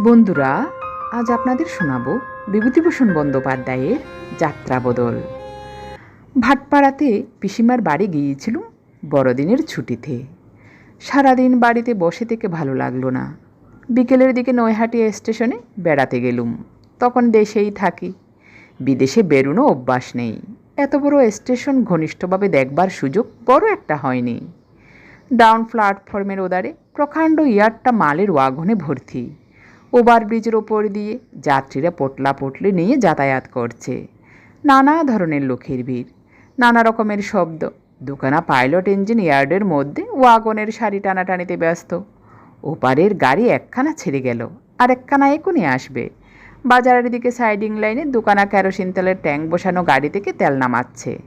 বন্ধুরা, আজ আপনাদের শোনাবো বিভূতিভূষণ বন্দ্যোপাধ্যায়ের যাত্রাবদল ভাটপাড়াতে পিসিমার বাড়ি গিয়েছিলুম বড়দিনের ছুটিতে। সারাদিন বাড়িতে বসে থেকে ভালো লাগল না। বিকেলের দিকে নৈহাটি স্টেশনে বেড়াতে গেলুম। তখন দেশেই থাকি। বিদেশে বেরোনো অভ্যাস নেই। এত বড় স্টেশন ঘনিষ্ঠভাবে দেখবার সুযোগ বড় একটা হয়নি। ডাউন প্ল্যাটফর্মের ওদারে প্রকাণ্ড ইয়ারটা মালের ওয়াগনে ভর্তি। ওভারব্রিজের ওপর দিয়ে যাত্রীরা পোটলা পোটলি নিয়ে যাতায়াত করছে। নানা ধরনের লোকের ভিড়, নানা রকমের শব্দ। দুখানা পাইলট ইঞ্জিন ইয়ার্ডের মধ্যে ওয়াগনের শাড়ি টানাটানিতে ব্যস্ত। ওপারের গাড়ি একখানা ছেড়ে গেল আর একখানা এখনই আসবে। বাজারের দিকে সাইডিং লাইনে দুখানা কেরোসিন তেলের ট্যাঙ্ক বসানো গাড়ি থেকে তেল নামাচ্ছে।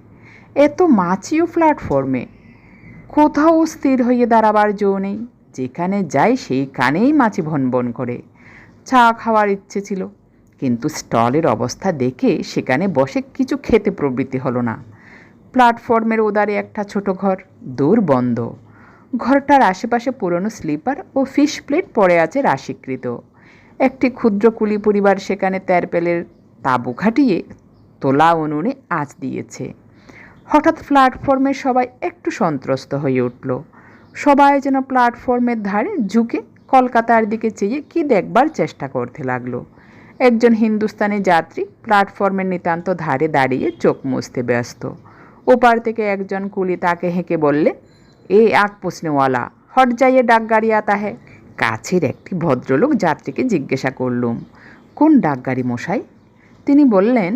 এত মাছিও প্ল্যাটফর্মে। কোথাও স্থির হয়ে দাঁড়াবার জো নেই। যেখানে যাই সেইখানেই মাছি ভনবন করে। চা খাওয়ার ইচ্ছে ছিল। কিন্তু স্টলের অবস্থা দেখে সেখানে বসে কিছু খেতে প্রবৃত্তি হলো না। প্ল্যাটফর্মের ওদারে একটা ছোট ঘর, দূর বন্ধ। ঘরটার আশেপাশে পুরনো স্লিপার ও ফিশ প্লেট পড়ে আছে রাশিকৃত। একটি ক্ষুদ্র কুলি পরিবার সেখানে তেরপেলের তাঁবু খাটিয়ে তোলা উনুনে আঁচ দিয়েছে। হঠাৎ প্ল্যাটফর্মে সবাই একটু সন্ত্রস্ত হয়ে উঠল। সবাই যেন প্ল্যাটফর্মের ধারে ঝুঁকে কলকাতার দিকে চেয়ে কি দেখবার চেষ্টা করতে লাগল। একজন হিন্দুস্তানি যাত্রী প্ল্যাটফর্মের নিতান্ত ধারে দাঁড়িয়ে চোখ মুছতে ব্যস্ত। ওপার থেকে একজন কুলি তাকে হেঁকে বললে, এ আগ পুষনেওয়ালা হট যাইয়ে ডাক গাড়ি আতা হ্যাঁ কাছের একটি ভদ্রলোক যাত্রীকে জিজ্ঞাসা করলুম, কোন ডাকগাড়ি মশাই? তিনি বললেন,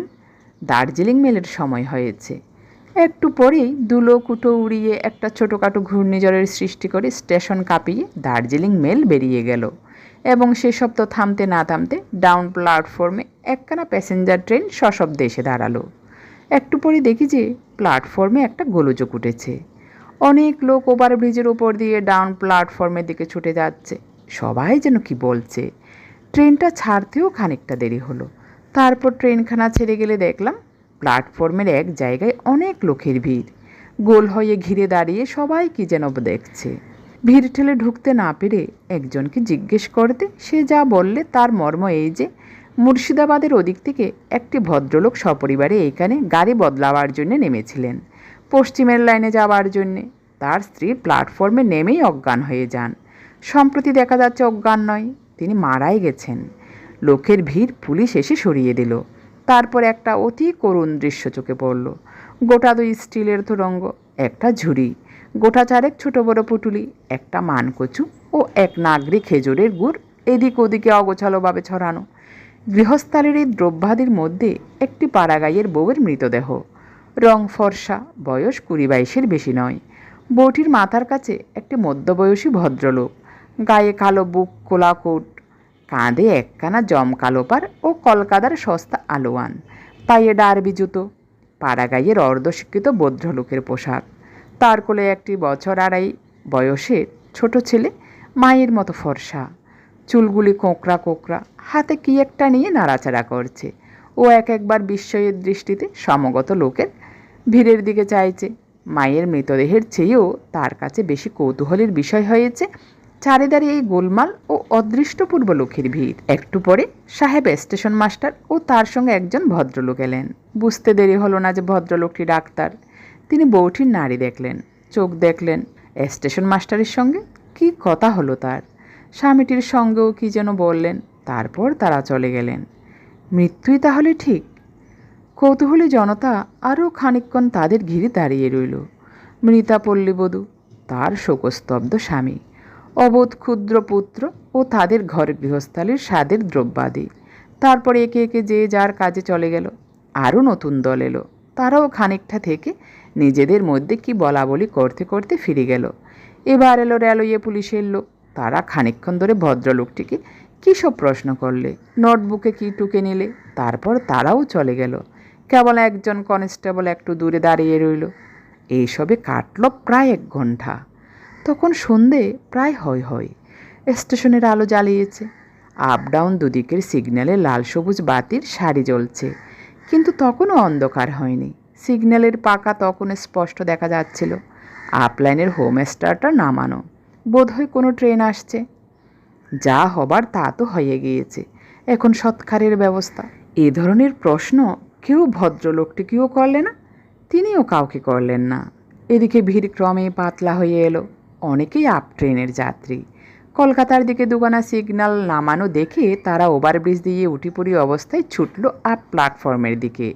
দার্জিলিং মেলের সময় হয়েছে। একটু পরেই দুলো কুটো উড়িয়ে একটা ছোটোখাটো ঘূর্ণিঝড়ের সৃষ্টি করে স্টেশন কাঁপিয়ে দার্জিলিং মেল বেরিয়ে গেল। এবং সেসব তো থামতে না থামতে ডাউন প্ল্যাটফর্মে একখানা প্যাসেঞ্জার ট্রেন সশব্দে এসে দাঁড়াল। একটু পরে দেখি যে প্ল্যাটফর্মে একটা গোলযোগ উঠেছে। অনেক লোক ওভারব্রিজের ওপর দিয়ে ডাউন প্ল্যাটফর্মের দিকে ছুটে যাচ্ছে। সবাই যেন কি বলছে? ট্রেনটা ছাড়তেও খানিকটা দেরি হলো। তারপর ট্রেনখানা ছেড়ে গেলে দেখলাম প্ল্যাটফর্মের এক জায়গায় অনেক লোকের ভিড়। গোল হয়ে ঘিরে দাঁড়িয়ে সবাই কি যেন দেখছে। ভিড় ঠেলে ঢুকতে না পেরে একজনকে জিজ্ঞেস করতে সে যা বললে তার মর্ম এই যে, মুর্শিদাবাদের ওদিক থেকে একটি ভদ্রলোক সপরিবারে এইখানে গাড়ি বদলাবার জন্য নেমেছিলেন। পশ্চিমের লাইনে যাওয়ার জন্যে। তার স্ত্রী প্ল্যাটফর্মে নেমেই অজ্ঞান হয়ে যান। সম্প্রতি দেখা যাচ্ছে অজ্ঞান নয়, তিনি মারাই গেছেন। লোকের ভিড় পুলিশ এসে সরিয়ে দিল। তারপর একটা অতি করুণ দৃশ্য চোখে পড়ল। গোটা দুই স্টিলের তুরঙ্গ একটা ঝুড়ি, গোটা চারেক ছোট বড় পুটুলি, একটা মানকচু ও এক নাগরিক খেজুরের গুড় এদিক ওদিকে অগোছালোভাবে ছড়ানো। গৃহস্থালির এই দ্রব্যাদির মধ্যে একটি পাড়াগাইয়ের বউয়ের মৃতদেহ। রং ফর্সা, বয়স কুড়ি বাইশের বেশি নয়। বউটির মাথার কাছে একটি মধ্যবয়সী ভদ্রলোক। গায়ে কালো বুক কোলা কোট কাঁধে একখানা জমকালোপার ও কলকাতার সস্তা আলোয়ান। পায়ে ডারবি জুতো পাড়াগাইয়ের অর্ধশিক্ষিত ভদ্রলোকের পোশাক। তার কোলে একটি বছর আড়াই বয়সের ছোট ছেলে, মায়ের মতো ফর্সা। চুলগুলি কোঁকড়া কোঁকড়া, হাতে কি একটা নিয়ে নাড়াচাড়া করছে। ও এক একবার বিস্ময়ের দৃষ্টিতে সমগত লোকের ভিড়ের দিকে চাইছে। মায়ের মৃতদেহের চেয়েও তার কাছে বেশি কৌতূহলের বিষয় হয়েছে চারিদারে এই গোলমাল ও অদৃষ্টপূর্ব লোকের ভিড়। একটু পরে সাহেব স্টেশন মাস্টার ও তার সঙ্গে একজন ভদ্রলোক এলেন। বুঝতে দেরি হলো না যে ভদ্রলোকটি ডাক্তার। তিনি বউটির নাড়ি দেখলেন, চোখ দেখলেন। স্টেশন মাস্টারের সঙ্গে কি কথা হলো তার? স্বামীটির সঙ্গেও কি যেন বললেন, তারপর তারা চলে গেলেন। মৃত্যুই তাহলে ঠিক? কৌতূহলী জনতা আরও খানিকক্ষণ তাদের ঘিরে দাঁড়িয়ে রইল। মৃতা পল্লীবধূ তার শোকস্তব্ধ স্বামী। অবোধ ক্ষুদ্র পুত্র ও তাদের ঘর গৃহস্থালির স্বাদের দ্রব্যাদি। তারপর একে একে যে যার কাজে চলে গেল, আরও নতুন দল এলো। তারাও খানিকটা থেকে নিজেদের মধ্যে কি বলা বলি করতে করতে ফিরে গেল। এবার এলো রেলওয়ে পুলিশের লোক। তারা খানিকক্ষণ ধরে ভদ্রলোকটিকে কী সব প্রশ্ন করলে, নোটবুকে কি টুকে নিলে, তারপর তারাও চলে গেল। কেবল একজন কনস্টেবল একটু দূরে দাঁড়িয়ে রইল। এইসবে কাটল প্রায় এক ঘণ্টা তখন সন্ধে প্রায় হয় হয় স্টেশনের আলো জ্বালিয়েছে। আপ ডাউন দুদিকের সিগন্যালে লাল সবুজ বাতির সারি জ্বলছে। কিন্তু তখনও অন্ধকার হয়নি। সিগন্যালের পাকা তখন স্পষ্ট দেখা যাচ্ছিল। আপ লাইনের হোম স্টারটা নামানো। বোধহয় কোনো ট্রেন আসছে। যা হবার তা তো হয়ে গিয়েছে। এখন সৎকারের ব্যবস্থা। এ ধরনের প্রশ্ন কেউ ভদ্রলোকটিকেও করলে না? তিনিও কাউকে করলেন না। এদিকে ভিড় ক্রমে পাতলা হয়ে এলো। অনেকেই আপ ট্রেনের যাত্রী। কলকাতার দিকে দুগানা সিগন্যাল নামানো দেখে তারা ওভারব্রিজ দিয়ে উঠিপড়ি অবস্থায় ছুটল আপ প্ল্যাটফর্মের দিকে।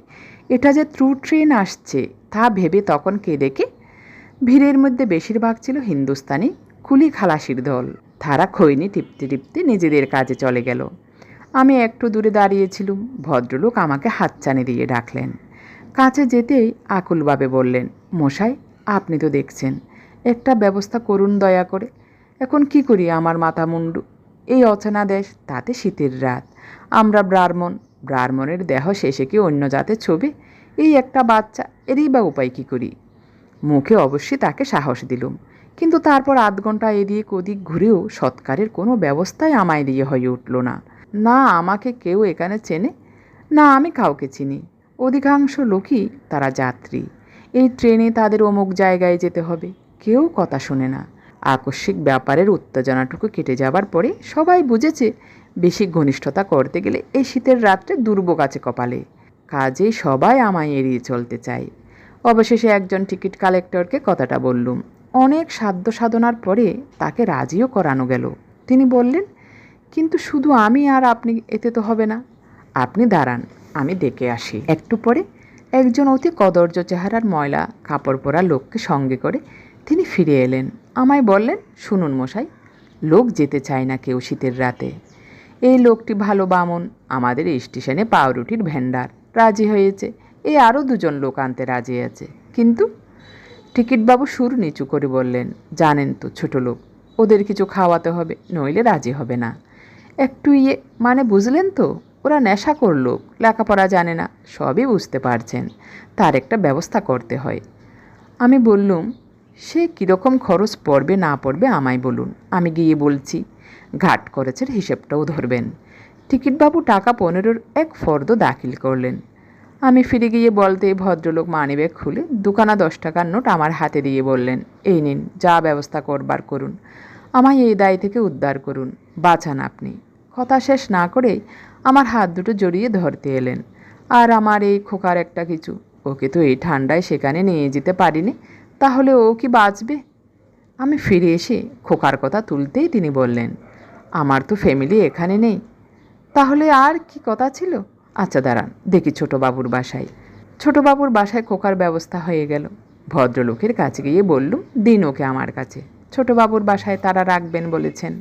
এটা যে থ্রু ট্রেন আসছে, তা ভেবে তখন কে দেখে? ভিড়ের মধ্যে বেশিরভাগ ছিল হিন্দুস্তানি কুলি খালাসির দল। তারা খৈনি টিপতে টিপতে নিজেদের কাজে চলে গেল। আমি একটু দূরে দাঁড়িয়েছিলুম, ভদ্রলোক আমাকে হাতচানি দিয়ে ডাকলেন। কাছে যেতেই আকুলভাবে বললেন, মশাই, আপনি তো দেখছেন একটা ব্যবস্থা করুন দয়া করে। এখন কি করি আমার মাথা মুন্ডু? এই অচেনা দেশ, তাতে শীতের রাত। আমরা ব্রাহ্মণ, ব্রাহ্মণের দেহ শেষে কি অন্য জাতের ছবি? এই একটা বাচ্চা, এরই বা উপায় কী করি? মুখে অবশ্যই তাকে সাহস দিলুম। কিন্তু তারপর আধ ঘণ্টা এদিক ওদিক ঘুরেও সৎকারের কোনো ব্যবস্থাই আমায় দিয়ে হয়ে উঠল না। না আমাকে কেউ এখানে চেনে, না আমি কাউকে চিনি। অধিকাংশ লোকই তারা যাত্রী। এই ট্রেনে তাদের অমুক জায়গায় যেতে হবে। কেউ কথা শোনে না। আকস্মিক ব্যাপারের উত্তেজনাটুকু কেটে যাবার পরে সবাই বুঝেছে, বেশি ঘনিষ্ঠতা করতে গেলে এই শীতের রাত্রে দুর্ভোগ আছে কপালে। কাজে সবাই আমায় এড়িয়ে চলতে চায়। অবশেষে একজন টিকিট কালেক্টরকে কথাটা বললুম। অনেক সাধ্য সাধনার পরে তাকে রাজিও করানো গেল। তিনি বললেন, কিন্তু শুধু আমি আর আপনি এতে তো হবে না। আপনি দাঁড়ান, আমি দেখে আসি। একটু পরে একজন অতি কদর্য চেহারার ময়লা কাপড় পরা লোককে সঙ্গে করে তিনি ফিরে এলেন। আমায় বললেন, শুনুন মশাই, লোক যেতে চায় না কেউ শীতের রাতে। এই লোকটি ভালো বামন, আমাদের স্টেশনে পাউরুটির ভ্যান্ডার রাজি হয়েছে। এই আরও দুজন লোক আনতে রাজি আছে। কিন্তু? টিকিটবাবু সুর নিচু করে বললেন, জানেন তো ছোট লোক, ওদের কিছু খাওয়াতে হবে, নইলে রাজি হবে না। একটু ইয়ে মানে বুঝলেন তো, ওরা নেশা করল লেখাপড়া জানে না, সবই বুঝতে পারছেন। তার একটা ব্যবস্থা করতে হয়। আমি বললুম সে কীরকম খরচ পড়বে না পড়বে আমায় বলুন। আমি গিয়ে বলছি। ঘাট খরচের হিসেবটাও ধরবেন। টিকিটবাবু টাকা পনেরোর এক ফর্দ দাখিল করলেন। আমি ফিরে গিয়ে বলতে ভদ্রলোক মানিব্যাগ খুলে দুখানা দশ টাকার নোট আমার হাতে দিয়ে বললেন, এই নিন, যা ব্যবস্থা করবার করুন। আমায় এই দায় থেকে উদ্ধার করুন। বাঁচান আপনি। কথা শেষ না করেই আমার হাত দুটো জড়িয়ে ধরতে এলেন। আর আমার এই খোকার একটা কিছু। ওকে তো এই ঠান্ডায় সেখানে নিয়ে যেতে পারিনি। তাহলে ও কি বাঁচবে? আমি ফিরে এসে খোকার কথা তুলতেই তিনি বললেন, আমার তো ফ্যামিলি এখানে নেই। তাহলে আর কি কথা ছিল? আচ্ছা দাঁড়ান, দেখি ছোটোবাবুর বাসায়। ছোটোবাবুর বাসায় খোকার ব্যবস্থা হয়ে গেল। ভদ্রলোকের কাছে গিয়ে বললুম, দিন ওকে আমার কাছে। ছোটোবাবুর বাসায় তারা রাখবেন বলেছেন।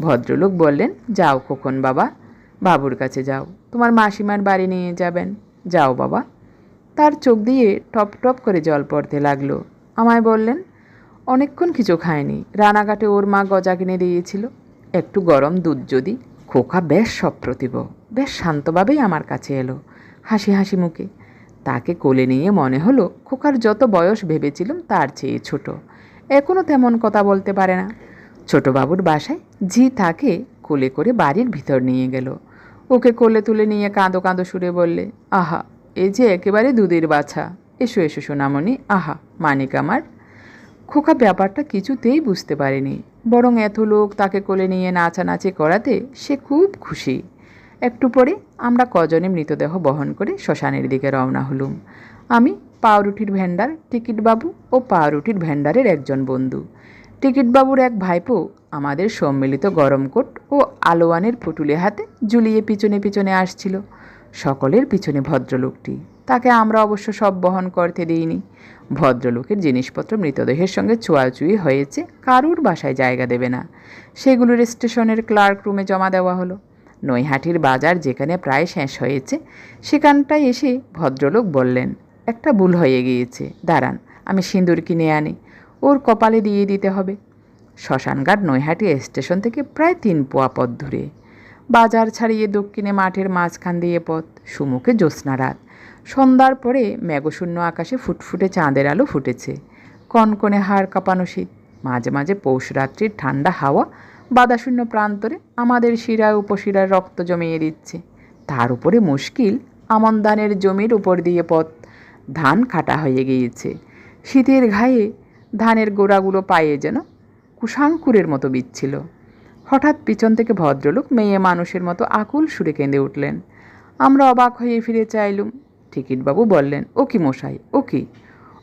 ভদ্রলোক বললেন, যাও খোকন বাবা, বাবুর কাছে যাও। তোমার মাসিমার বাড়ি নিয়ে যাবেন। যাও বাবা। তার চোখ দিয়ে টপ টপ করে জল পড়তে লাগল। আমায় বললেন, অনেকক্ষণ কিছু খায়নি। রানাঘাটে ওর মা গজা কিনে দিয়েছিল। একটু গরম দুধ যদি, খোকা বেশ সপ্রতিভ। বেশ শান্তভাবেই আমার কাছে এলো, হাসি হাসি মুখে। তাকে কোলে নিয়ে মনে হলো, খোকার যত বয়স ভেবেছিলাম তার চেয়ে ছোট। এখনও তেমন কথা বলতে পারে না। ছোটবাবুর বাসায় ঝি তাকে কোলে করে বাড়ির ভিতর নিয়ে গেল। ওকে কোলে তুলে নিয়ে কাঁদো কাঁদো সুরে বললে, আহা এই যে একেবারে দুধের বাছা। এসো এসো সোনামণি। আহা, মানিক আমার। খোকা ব্যাপারটা কিছুতেই বুঝতে পারেনি। বরং এত লোক তাকে কোলে নিয়ে নাচানাচি করাতে সে খুব খুশি। একটু পরে আমরা কজনে মৃতদেহ বহন করে শ্মশানের দিকে রওনা হলুম। আমি, পাউরুটির ভ্যান্ডার টিকিটবাবু ও পাউরুটির ভ্যান্ডারের একজন বন্ধু। টিকিটবাবুর এক ভাইপো আমাদের সম্মিলিত গরম কোট ও আলোয়ানের পুটুলে হাতে ঝুলিয়ে পিছনে পিছনে আসছিল। সকলের পিছনে ভদ্রলোকটি। তাকে আমরা অবশ্য সব বহন করতে দিইনি। ভদ্রলোকের জিনিসপত্র মৃতদেহের সঙ্গে ছোঁয়াছুঁই হয়েছে, কারুর বাসায় জায়গা দেবে না। সেগুলোর স্টেশনের ক্লার্ক রুমে জমা দেওয়া হলো। নৈহাটির বাজার যেখানে প্রায় শেষ হয়েছে, সেখানটায় এসে ভদ্রলোক বললেন, একটা ভুল হয়ে গিয়েছে, দাঁড়ান, আমি সিঁদুর কিনে আনি, ওর কপালে দিয়ে দিতে হবে। শ্মশানঘাট নৈহাটি স্টেশন থেকে প্রায় তিন পোয়া পথ দূরে। বাজার ছাড়িয়ে দক্ষিণে মাঠের মাঝখান দিয়ে পথ, সুমুখে জ্যোৎস্না রাত সন্ধ্যার পরে মেঘশূন্য আকাশে ফুটফুটে চাঁদের আলো ফুটেছে। কনকনে হাড় কাঁপানো শীত, মাঝে মাঝে পৌষ রাত্রির ঠান্ডা হাওয়া বাদাশূন্য প্রান্তরে আমাদের শিরায় উপশিরায় রক্ত জমিয়ে দিচ্ছে। তার উপরে মুশকিল আমন ধানের জমির উপর দিয়ে পথ। ধান কাটা হয়ে গিয়েছে। শীতের ঘায়ে ধানের গোড়াগুলো পায়ে যেন কুশাঙ্কুরের মতো বিচ্ছিল। হঠাৎ পিছন থেকে ভদ্রলোক মেয়ে মানুষের মতো আকুল সুরে কেঁদে উঠলেন। আমরা অবাক হয়ে ফিরে চাইলুম টিকিটবাবু বললেন, ও কি মশাই, ও কি?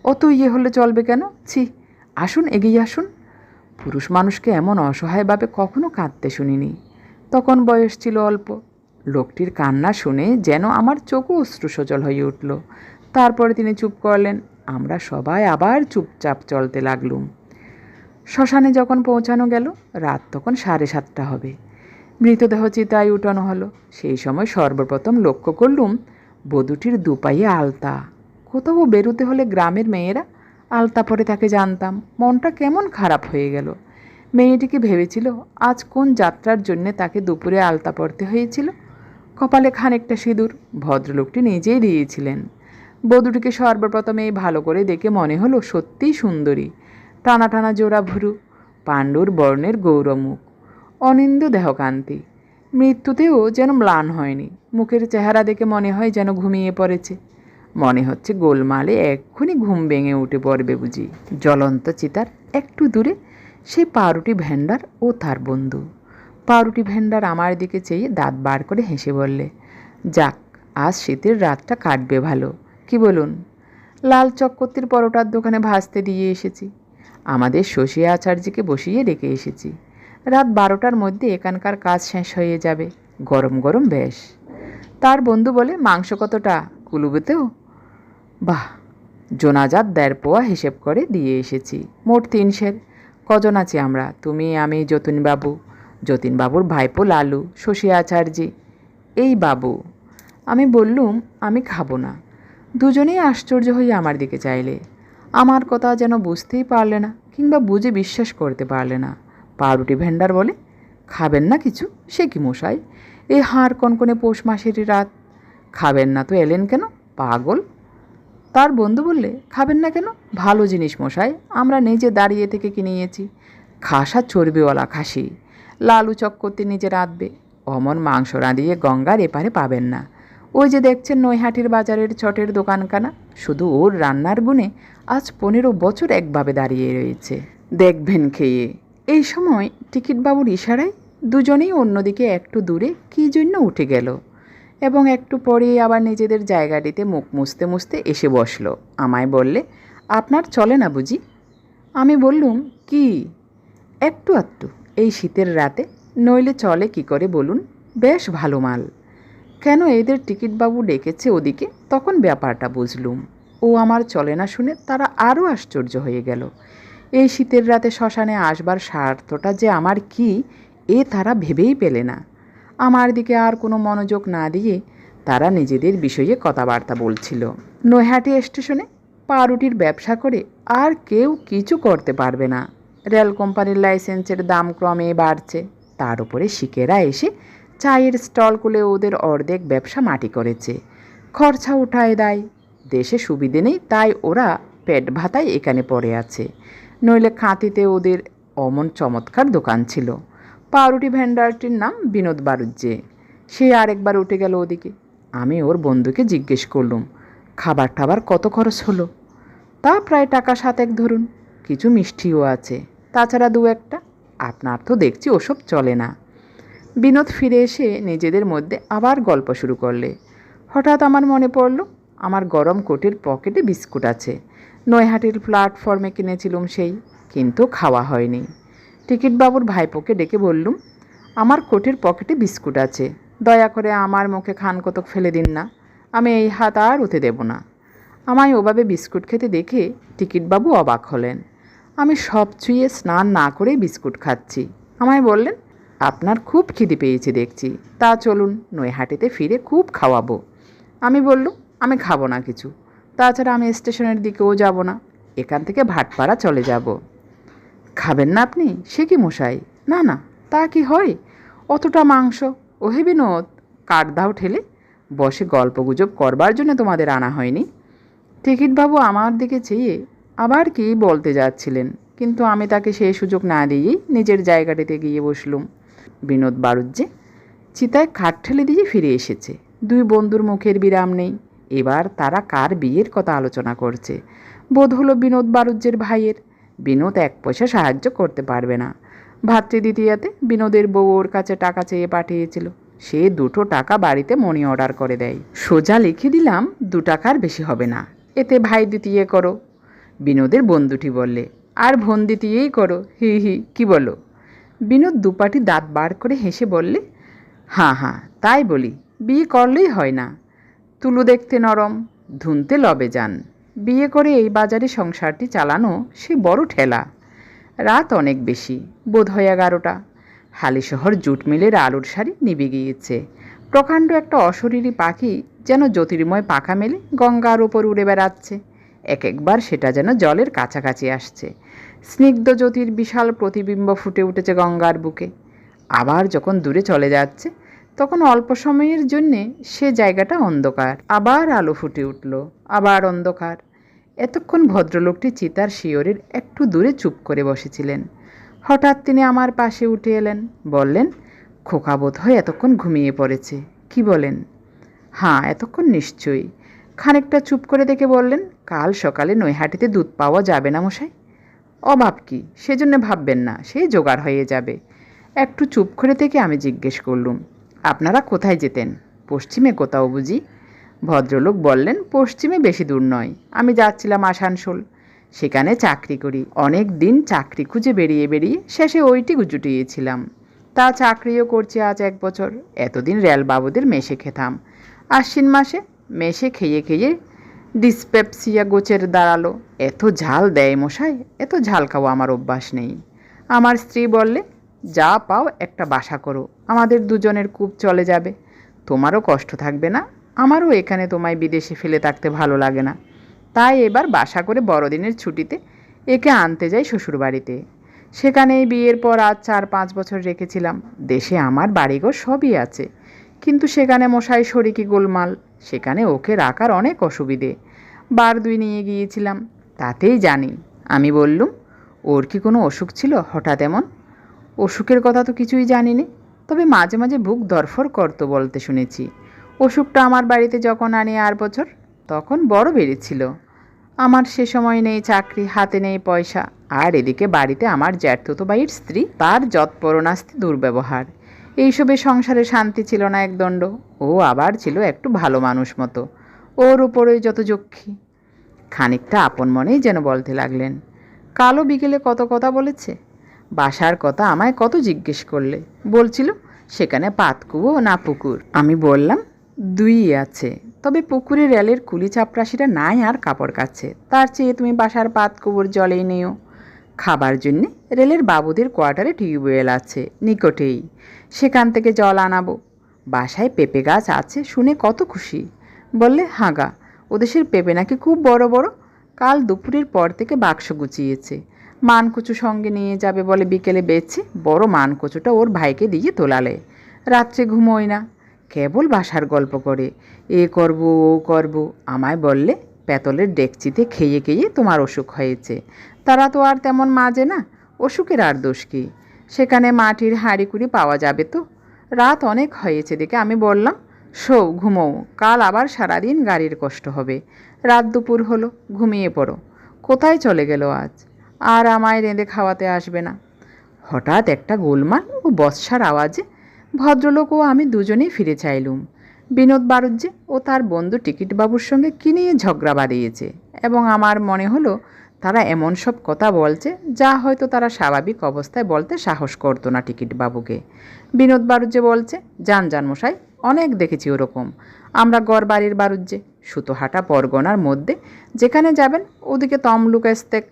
অত ইয়ে হলে চলবে কেন? ছি, আসুন, এগিয়ে আসুন। পুরুষ মানুষকে এমন অসহায়ভাবে কখনো কাঁদতে শুনিনি। তখন বয়স ছিল অল্প। লোকটির কান্না শুনে যেন আমার চোখও অশ্রুসজল হয়ে উঠল। তারপরে তিনি চুপ করলেন। আমরা সবাই আবার চুপচাপ চলতে লাগলুম। শ্মশানে যখন পৌঁছানো গেল, রাত তখন সাড়ে সাতটা হবে। মৃতদেহ চিতায় উঠানো হলো। সেই সময় সর্বপ্রথম লক্ষ্য করলুম বধূটির দুপাইয়ে আলতা। কোথাও বেরোতে হলে গ্রামের মেয়েরা আলতা পরে তাকে জানতাম। মনটা কেমন খারাপ হয়ে গেল। মেয়েটিকে ভেবেছিল, আজ কোন যাত্রার জন্যে তাকে দুপুরে আলতা পরতে হয়েছিল? কপালে খানিকটা সিঁদুর ভদ্রলোকটি নিজেই দিয়েছিলেন। বধূটিকে সর্বপ্রথম ভালো করে দেখে মনে হলো সত্যিই সুন্দরী। টানা টানা জোড়া ভুরু, পাণ্ডুর বর্ণের গৌরমুখ অনিন্দ দেহকান্তি। মৃত্যুতেও যেন ম্লান হয়নি। মুখের চেহারা দেখে মনে হয় যেন ঘুমিয়ে পড়েছে। মনে হচ্ছে গোলমালে এক্ষুনি ঘুম ভেঙে উঠে পড়বে বুঝি। জ্বলন্ত চিতার একটু দূরে সেই পাউরুটি ভেন্ডার ও তার বন্ধু। পাউরুটি ভেন্ডার আমার দিকে চেয়ে দাঁত বার করে হেসে বললে, যাক, আজ শীতের রাতটা কাটবে ভালো। কি বলুন? লাল চক্কতির পরোটার দোকানে ভাজতে দিয়ে এসেছি। আমাদের শশী আচার্যকে বসিয়ে রেখে এসেছি। রাত বারোটার মধ্যে এখানকার কাজ শেষ হয়ে যাবে। গরম গরম বেশ। তার বন্ধু বলে, মাংস কতটা? কুলুবেতেও? বাহ, জোনাজাত দেড় পোয়া হিসেব করে দিয়ে এসেছি। মোট তিন সের কজন আছি আমরা? তুমি, আমি, যতীনবাবু। যতীনবাবুর ভাইপো লালু, শশী আচার্যি। এই বাবু? আমি বললুম, আমি খাব না। দুজনেই আশ্চর্য হয়ে আমার দিকে চাইলে। আমার কথা যেন বুঝতেই পারলে না, কিংবা বুঝে বিশ্বাস করতে পারলে না। পাউরুটি ভেন্ডার বলে। খাবেন না কিছু? সে কি মশাই? এই হাড় কনকনে পৌষ মাসেরই রাত। খাবেন না তো এলেন কেন? পাগল। তার বন্ধু বললে, খাবেন না কেন? ভালো জিনিস মশাই, আমরা নিজে দাঁড়িয়ে থেকে কিনিয়েছি খাসা চর্বিওয়ালা খাসি। লালু চক্করতে নিজে রাঁধবে। অমন মাংস রাঁধিয়ে গঙ্গার এপারে পাবেন না। ওই যে দেখছেন নৈহাটির বাজারের চটের দোকানখানা, শুধু ওর রান্নার গুণে আজ পনেরো বছর একভাবে দাঁড়িয়ে রয়েছে। দেখবেন খেয়ে। এই সময় টিকিটবাবুর ইশারায় দুজনেই অন্যদিকে একটু দূরে কী জন্য উঠে গেল এবং একটু পরেই আবার নিজেদের জায়গাটিতে মুখ মুছতে মুছতে এসে বসল। আমায় বললে, আপনার চলে না বুঝি? আমি বললুম, কি? একটু একটু এই শীতের রাতে। নইলে চলে কি করে বলুন? বেশ ভালো মাল। কেন এদের টিকিটবাবু ডেকেছে ওদিকে? তখন ব্যাপারটা বুঝলুম। ও আমার চলে না শুনে তারা আরও আশ্চর্য হয়ে গেল। এই শীতের রাতে শ্মশানে আসবার স্বার্থটা যে আমার কি, এ তারা ভেবেই পেলে না। আমার দিকে আর কোনো মনোযোগ না দিয়ে তারা নিজেদের বিষয়ে কথাবার্তা বলছিল। নৈহাটি স্টেশনে পাউরুটির ব্যবসা করে আর কেউ কিছু করতে পারবে না। রেল কোম্পানির লাইসেন্সের দাম ক্রমে বাড়ছে। তার উপরে শিকেরা এসে চায়ের স্টল খুলে ওদের অর্ধেক ব্যবসা মাটি করেছে। খরচা উঠায় দেয়। দেশে সুবিধে নেই, তাই ওরা পেট ভাতায় এখানে পড়ে আছে। নইলে খাঁতিতে ওদের অমন চমৎকার দোকান ছিল। পাউরুটি ভেন্ডারটির নাম বিনোদ বারুজ্জে সে আরেকবার উঠে গেল ওদিকে। আমি ওর বন্ধুকে জিজ্ঞেস করলুম, খাবার টাবার কত খরচ হলো? তা প্রায় টাকা সাতেক ধরুন, কিছু মিষ্টিও আছে। তাছাড়া দু একটা, আপনার তো দেখছি ওসব চলে না। বিনোদ ফিরে এসে নিজেদের মধ্যে আবার গল্প শুরু করলে। হঠাৎ আমার মনে পড়ল, আমার গরম কোটের পকেটে বিস্কুট আছে। নৈহাটির প্ল্যাটফর্মে কিনেছিলুম সেই, কিন্তু খাওয়া হয়নি। টিকিটবাবুর ভাইপোকে ডেকে বললুম, আমার কোটের পকেটে বিস্কুট আছে, দয়া করে আমার মুখে খান কতক ফেলে দিন না, আমি এই হাত আর উঠে দেব না। আমায় ওভাবে বিস্কুট খেতে দেখে টিকিটবাবু অবাক হলেন। আমি সব ছুঁয়ে স্নান না করেই বিস্কুট খাচ্ছি। আমায় বললেন, আপনার খুব খিদে পেয়েছে দেখছি, তা চলুন নৈহাটিতে ফিরে খুব খাওয়াবো। আমি বললুম, আমি খাব না কিছু। তাছাড়া আমি স্টেশনের দিকেও যাব না। এখান থেকে ভাটপাড়া চলে যাব। খাবেন না আপনি? সে কি মশাই? না না, তা কি হয়? অতটা মাংস? ওহে বিনোদ কাঠ দাও ঠেলে? বসে গল্প গুজব করবার জন্য তোমাদের আনা হয়নি। টিকিটবাবু আমার দিকে চেয়ে আবার কি বলতে যাচ্ছিলেন? কিন্তু আমি তাকে সেই সুযোগ না দিয়েই নিজের জায়গাটিতে গিয়ে বসলুম। বিনোদ বাড়ুজ্জে চিতায় খাট ঠেলে দিয়ে ফিরে এসেছে। দুই বন্ধুর মুখের বিরাম নেই। এবার তারা কার বিয়ের কথা আলোচনা করছে? বোধ হলো বিনোদ বারুজ্যের ভাইয়ের। বিনোদ এক পয়সা সাহায্য করতে পারবে না। ভাতৃ ভাতৃদ্বিতীয়াতে বিনোদের বউ ওর কাছে টাকা চেয়ে পাঠিয়েছিল। সে দুটো টাকা বাড়িতে মনি অর্ডার করে দেয়। সোজা লিখে দিলাম, দু টাকার বেশি হবে না। এতে ভাই দ্বিতীয় করো। বিনোদের বন্ধুটি বললে, আর ভন দ্বিতীয়ই করো। হি হি, কি বলো? বিনোদ দুপাটি দাঁত বার করে হেসে বললে হাঁ হাঁ তাই বলি। বিয়ে করলেই হয় না। তুলু দেখতে নরম, ধুনতে লবে যান। বিয়ে করে এই বাজারে সংসারটি চালানো সে বড় ঠেলা। রাত অনেক বেশি, বোধ হয় এগারোটা। হালিশহর জুট মিলের আলুর শাড়ি নিভে গিয়েছে। প্রকাণ্ড একটা অশরীরী পাখি যেন জ্যোতির্ময় পাখা মেলে গঙ্গার ওপর উড়ে বেড়াচ্ছে। এক একবার সেটা যেন জলের কাছাকাছি আসছে। স্নিগ্ধ জ্যোতির বিশাল প্রতিবিম্ব ফুটে উঠেছে গঙ্গার বুকে। আবার যখন দূরে চলে যাচ্ছে তখন অল্প সময়ের জন্যে সে জায়গাটা অন্ধকার। আবার আলো ফুটে উঠল, আবার অন্ধকার। এতক্ষণ ভদ্রলোকটি চিতার শিয়রের একটু দূরে চুপ করে বসেছিলেন। হঠাৎ তিনি আমার পাশে উঠে এলেন, বললেন, খোকা বোধ হয় এতক্ষণ ঘুমিয়ে পড়েছে। কি বলেন? হ্যাঁ এতক্ষণ নিশ্চয়ই। খানিকটা চুপ করে দেখে বললেন, কাল সকালে নৈহাটিতে দুধ পাওয়া যাবে না মশাই? অভাব কি? সেজন্য ভাববেন না সেই জোগাড় হয়ে যাবে। একটু চুপ করে থেকে আমি জিজ্ঞেস করলুম আপনারা কোথায় যেতেন? পশ্চিমে কোথাও বুঝি? ভদ্রলোক বললেন, পশ্চিমে বেশি দূর নয়। আমি যাচ্ছিলাম আসানসোল। সেখানে চাকরি করি। অনেক দিন চাকরি খুঁজে বেরিয়ে বেরিয়ে শেষে ওইটি জুটিয়েছিলাম তা চাকরিও করছি আজ এক বছর। এতদিন রেলবাবুদের মেশে খেতাম। আশ্বিন মাসে মেশে খেয়ে খেয়ে ডিসপেপসিয়া গোচের দাঁড়াল। এত ঝাল দেয় মশাই, এত ঝাল খাওয়া আমার অভ্যাস নেই। আমার স্ত্রী বললে, যা পাও একটা বাসা করো। আমাদের দুজনের কূপ চলে যাবে। তোমারও কষ্ট থাকবে না? আমারও এখানে তোমায় বিদেশে ফেলে থাকতে ভালো লাগে না। তাই এবার বাসা করে বড়দিনের ছুটিতে একে আনতে যাই শ্বশুরবাড়িতে। সেখানেই বিয়ের পর আজ চার পাঁচ বছর রেখেছিলাম। দেশে আমার বাড়িঘর সবই আছে। কিন্তু সেখানে মশাই শরিকি গোলমাল। সেখানে ওকে রাখার অনেক অসুবিধে। বার দুই নিয়ে গিয়েছিলাম। তাতেই জানি। আমি বললুম, ওর কি কোনো অসুখ ছিল হঠাৎ এমন? অসুখের কথা তো কিছুই জানিনি। তবে মাঝে মাঝে বুক দরফর করতো বলতে শুনেছি। অসুখটা আমার বাড়িতে যখন আনি আর বছর, তখন বড় বেড়েছিল। আমার সে সময় নেই চাকরি, হাতে নেই পয়সা। আর এদিকে বাড়িতে আমার জ্যাঠতো বাইর স্ত্রী, তার যৎপরণাস্তি দুর্ব্যবহার। এইসবে সংসারে শান্তি ছিল না একদণ্ড ও আবার ছিল একটু ভালো মানুষ মতো। ওর উপরে যত যক্ষী। খানিকটা আপন মনেই যেন বলতে লাগলেন। কালো বিকেলে কত কথা বলেছে? বাসার কথা আমায় কত জিজ্ঞেস করলে? বলছিল, সেখানে পাতকুয়ো না পুকুর। আমি বললাম, দুই আছে, তবে পুকুরে রেলের কুলি চাপরাশিটা নাই আর কাপড় কাচ্ছে তার চেয়ে তুমি বাসার পাত পাতকুয়োর জলেই নিও। খাবার জন্যে রেলের বাবুদের কোয়ার্টারে টিউবওয়েল আছে, নিকটেই। সেখান থেকে জল আনাবো। বাসায় পেঁপে গাছ আছে শুনে কত খুশি। বললে, হাগা, ওদেশের পেঁপে নাকি খুব বড় বড়। কাল দুপুরের পর থেকে বাক্স গুছিয়েছে। মানকুচু সঙ্গে নিয়ে যাবে বলে বিকেলে বেচে বড় মানকুচুটা ওর ভাইকে দিয়ে তোলালে। রাত্রে ঘুমোয় না, কেবল বাসার গল্প করে। এ করব, ও করব, আমায় বললে পেতলের ডেকচিতে খেয়ে খেয়ে তোমার অসুখ হয়েছে। তারা তো আর তেমন মাজে না, অসুখের আর দোষ কী? সেখানে মাটির হাঁড়ি কুড়ি পাওয়া যাবে তো। রাত অনেক হয়েছে দেখে আমি বললাম শো ঘুমোও, কাল আবার সারাদিন গাড়ির কষ্ট হবে। রাত দুপুর হলো, ঘুমিয়ে পড়ো। কোথায় চলে গেল আজ? আর আমায় রেঁধে খাওয়াতে আসবে না। হঠাৎ একটা গোলমাল ও বৎসার আওয়াজে ভদ্রলোক ও আমি দুজনেই ফিরে চাইলুম। বিনোদ বাড়ুজ্জে ও তার বন্ধু টিকিটবাবুর সঙ্গে কী নিয়ে ঝগড়া বাড়িয়েছে এবং আমার মনে হলো তারা এমন সব কথা বলছে যা হয়তো তারা স্বাভাবিক অবস্থায় বলতে সাহস করতো না টিকিটবাবুকে। বিনোদ বাড়ুজ্জে বলছে, যান যান মশাই অনেক দেখেছি ওরকম। আমরা গড় বাড়ির বাড়ুজ্জে সুতোহাটা পরগনার মধ্যে, যেখানে যাবেন, ওদিকে তমলুক এস্তেক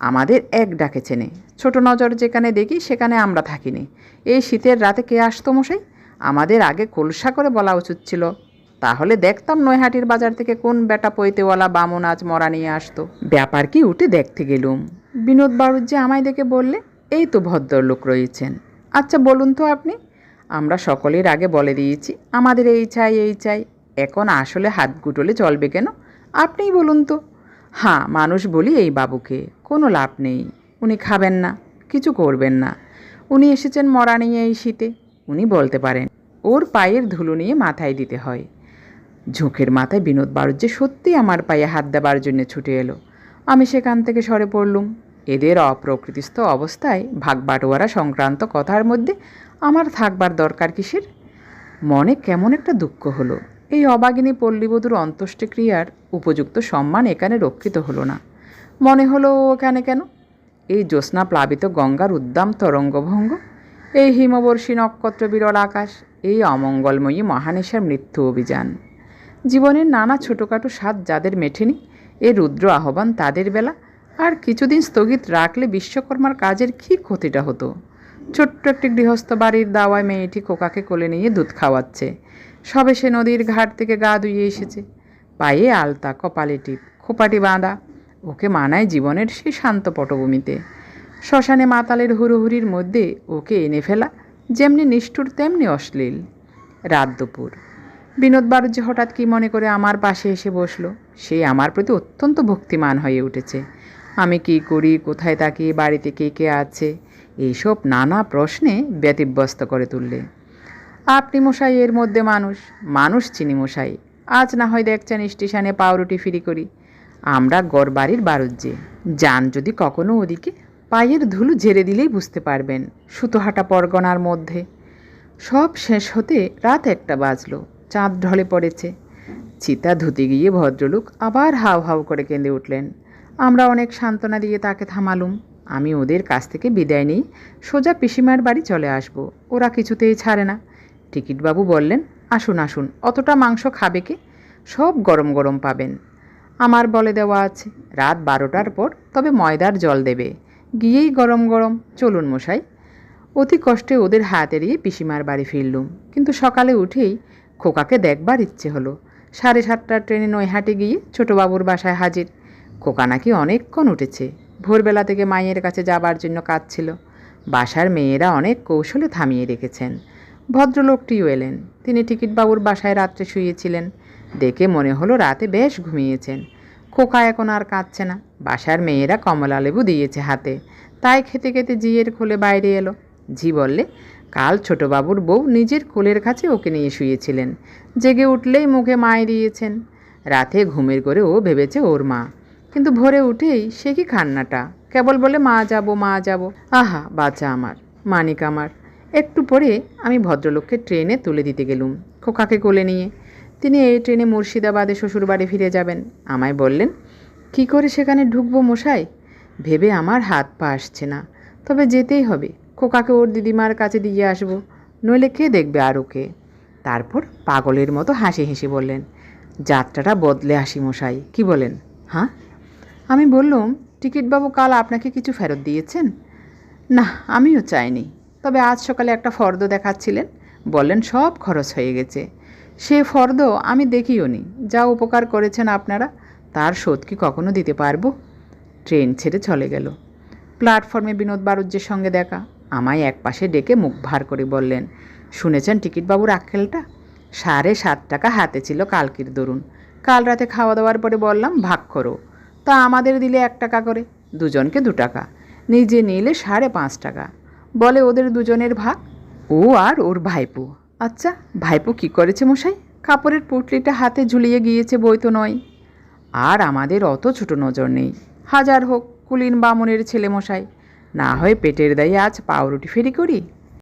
আমাদের এক ডাকে চেনে ছোট নজর যেখানে দেখি, সেখানে আমরা থাকিনি। এই শীতের রাতে কে আসতো মশাই? আমাদের আগে কলসা করে বলা উচিত ছিল। তাহলে দেখতাম নৈহাটির বাজার থেকে কোন বেটা পৈতেওয়ালা বামন আজ মরা নিয়ে আসতো। ব্যাপার কি উঠে দেখতে গেলুম। বিনোদ বাড়ুজ্জে আমায় দেখে বললে, এই তো ভদ্রলোক রয়েছেন। আচ্ছা বলুন তো আপনি। আমরা সকলের আগে বলে দিয়েছি, আমাদের এই চাই এই চাই। এখন আসলে হাত গুটলে চলবে কেন? আপনিই বলুন তো। হ্যাঁ মানুষ বলি এই বাবুকে, কোনো লাভ নেই, উনি খাবেন না, কিছু করবেন না। উনি এসেছেন মরা নিয়ে এই শীতে, উনি বলতে পারেন, ওর পায়ের ধুলো নিয়ে মাথায় দিতে হয়। ঝোঁকের মাথায় বিনোদ বাড়ুজ্জে সত্যি আমার পায়ে হাত দেবার জন্য ছুটে এলো। আমি সেখান থেকে সরে পড়লুম। এদের অপ্রকৃতিস্থ অবস্থায় ভাগবাটোয়ারা সংক্রান্ত কথার মধ্যে আমার থাকবার দরকার কিসের? মনে কেমন একটা দুঃখ হলো। এই অবাগিনী পল্লীবধূর অন্ত্যেষ্টিক্রিয়ার উপযুক্ত সম্মান এখানে রক্ষিত হলো না। মনে হলো এখানে কেন? এই জ্যোৎস্না প্লাবিত গঙ্গার উদ্দাম তরঙ্গভঙ্গ, এই হিমবর্ষী নক্ষত্র বিরল আকাশ, এই অমঙ্গলময়ী মহানেশার মৃত্যু অভিযান। জীবনের নানা ছোটোখাটো স্বাদ যাদের মেঠেনি, এ রুদ্র আহ্বান তাদের বেলা, আর কিছুদিন স্থগিত রাখলে বিশ্বকর্মার কাজের কী ক্ষতিটা হতো? ছোট্ট একটি গৃহস্থ বাড়ির দাওয়ায় মেয়েটি কোকাকে কোলে নিয়ে দুধ খাওয়াচ্ছে। সবে সে নদীর ঘাট থেকে গা ধুয়ে এসেছে। পায়ে আলতা, কপালে টিপ, খোপাটি বাঁধা, ওকে মানায় জীবনের সেই শান্ত পটভূমিতে। শ্মশানে মাতালের হুড়োহুড়ির মধ্যে ওকে এনে ফেলা যেমনি নিষ্ঠুর, তেমনি অশ্লীল। রাত দুপুর। বিনোদ বাড়ুজ্জে হঠাৎ কি মনে করে আমার পাশে এসে বসল? সে আমার প্রতি অত্যন্ত ভক্তিমান হয়ে উঠেছে। আমি কি করি, কোথায় থাকি বাড়িতে কে কে আছে? এইসব নানা প্রশ্নে ব্যতিব্যস্ত করে তুললে। আপনি মশাই, এর মধ্যে মানুষ। মানুষ চিনি মশাই। আজ না হয় দেখছেন স্টেশনে পাউরুটি ফিরি করি। আমরা গড় বাড়ির বারুজ্জে যান যদি কখনো ওদিকে, পায়ের ধুলো ঝেড়ে দিলেই বুঝতে পারবেন সুতোহাটা পরগনার মধ্যে। সব শেষ হতে রাত একটা বাজলো, চাঁদ ঢলে পড়েছে। চিতা ধুতে গিয়ে ভদ্রলোক আবার হাউ হাউ করে কেঁদে উঠলেন। আমরা অনেক সান্ত্বনা দিয়ে তাকে থামালুম। আমি ওদের কাছ থেকে বিদায় নিই সোজা পিসিমার বাড়ি চলে আসব। ওরা কিছুতেই ছাড়ে না। টিকিটবাবু বললেন আসুন আসুন, অতটা মাংস খাবে কি? সব গরম গরম পাবেন। আমার বলে দেওয়া আছে, রাত বারোটার পর তবে ময়দার জল দেবে। গিয়েই গরম গরম, চলুন মশাই। অতি কষ্টে ওদের হাত এড়িয়ে পিসিমার বাড়ি ফিরলুম। কিন্তু সকালে উঠেই খোকাকে দেখবার ইচ্ছে হলো। সাড়ে সাতটার ট্রেনে নৈহাটে গিয়ে ছোটোবাবুর বাসায় হাজির। খোকা নাকি অনেকক্ষণ উঠেছে। ভোরবেলা থেকে মায়ের কাছে যাবার জন্য কাঁদছিল। বাসার মেয়েরা অনেক কৌশলে থামিয়ে রেখেছেন। ভদ্রলোকটিও এলেন। তিনি টিকিটবাবুর বাসায় রাত্রে শুয়েছিলেন। দেখে মনে হলো রাতে বেশ ঘুমিয়েছেন। খোকা এখন আর কাঁদছে না। বাসার মেয়েরা কমলা লেবু দিয়েছে হাতে। তাই খেতে খেতে জিয়ের কোলে বাইরে এলো। ঝি বললে, কাল ছোটবাবুর বউ নিজের কোলের কাছে ওকে নিয়ে শুয়েছিলেন। জেগে উঠলেই মুখে মায় দিয়েছেন। রাতে ঘুমের করে ও ভেবেছে ওর মা। কিন্তু ভোরে উঠেই সে কি খান্নাটা? কেবল বলে, মা যাব মা যাব। আহা, বাচ্চা আমার, মানিক আমার। একটু পরে আমি ভদ্রলোককে ট্রেনে তুলে দিতে গেলুম, খোকাকে কোলে নিয়ে। তিনি এই ট্রেনে মুর্শিদাবাদে শ্বশুরবাড়ি ফিরে যাবেন। আমায় বললেন, কি করে সেখানে ঢুকবো মশাই? ভেবে আমার হাত পা আসছে না। তবে যেতেই হবে, খোকাকে ওর দিদিমার কাছে দিয়ে আসব, নইলে কে দেখবে আর ওকে? তারপর পাগলের মতো হাসি হেসে বললেন, যাত্রাটা বদলে আসি মশাই, কি বলেন? হ্যাঁ? আমি বললুম, টিকিটবাবু কাল আপনাকে কিছু ফেরত দিয়েছেন? না, আমিও চাইনি। তবে আজ সকালে একটা ফর্দ দেখাচ্ছিলেন। বললেন, সব খরচ হয়ে গেছে। সে ফর্দ আমি দেখিও নি। যা উপকার করেছেন আপনারা, তার শোধ কি কখনো দিতে পারব? ট্রেন ছেড়ে চলে গেল। প্ল্যাটফর্মে বিনোদ বারুজ্যের সঙ্গে দেখা। আমায় এক পাশে ডেকে মুখ ভার করে বললেন, শুনেছেন টিকিটবাবুর আক্কেলটা? সাড়ে সাত টাকা হাতে ছিল কালকির দরুন। কাল রাতে খাওয়া দাওয়ার পরে বললাম, ভাগ করো। তা আমাদের দিলে এক টাকা করে, দুজনকে দু টাকা। নিজে নিলে সাড়ে পাঁচ টাকা। বলে ওদের দুজনের ভাগ? ও আর ওর ভাইপো। আচ্ছা ভাইপো কি করেছে মশাই? কাপড়ের পুটলিটা হাতে ঝুলিয়ে গিয়েছে বই তো নয়। আর আমাদের অত ছোট নজর নেই। হাজার হোক কুলিন বামনের ছেলে মশাই। না হয় পেটের দায়ে আজ পাউরুটি ফেরি করি।